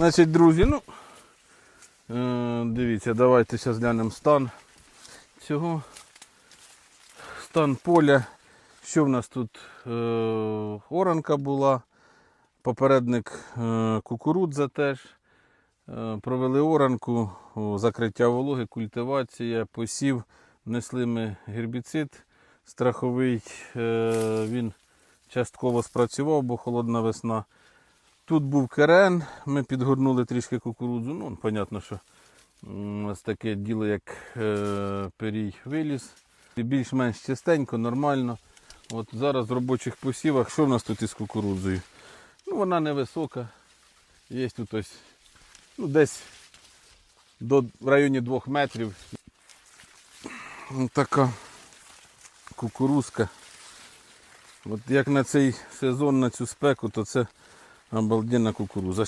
Значить, друзі, ну е, дивіться, давайте зараз глянемо стан цього. Стан поля. Що в нас тут? Е, оранка була, попередник е, кукурудза теж. Провели оранку, закриття вологи, культивація, посів, внесли ми гербіцид страховий. Він частково спрацював, бо холодна весна. Тут був керен, ми підгорнули трішки кукурудзу. Ну, понятно, що м, ось таке діло, як е, перій виліз. Більш-менш чистенько, нормально. От зараз в робочих посівах, що в нас тут із кукурудзою? Ну, вона невисока. Є тут ось ну, десь до, в районі 2 метрів. Така кукурузка. От як на цей сезон, на цю спеку, то це обалденна кукуруза.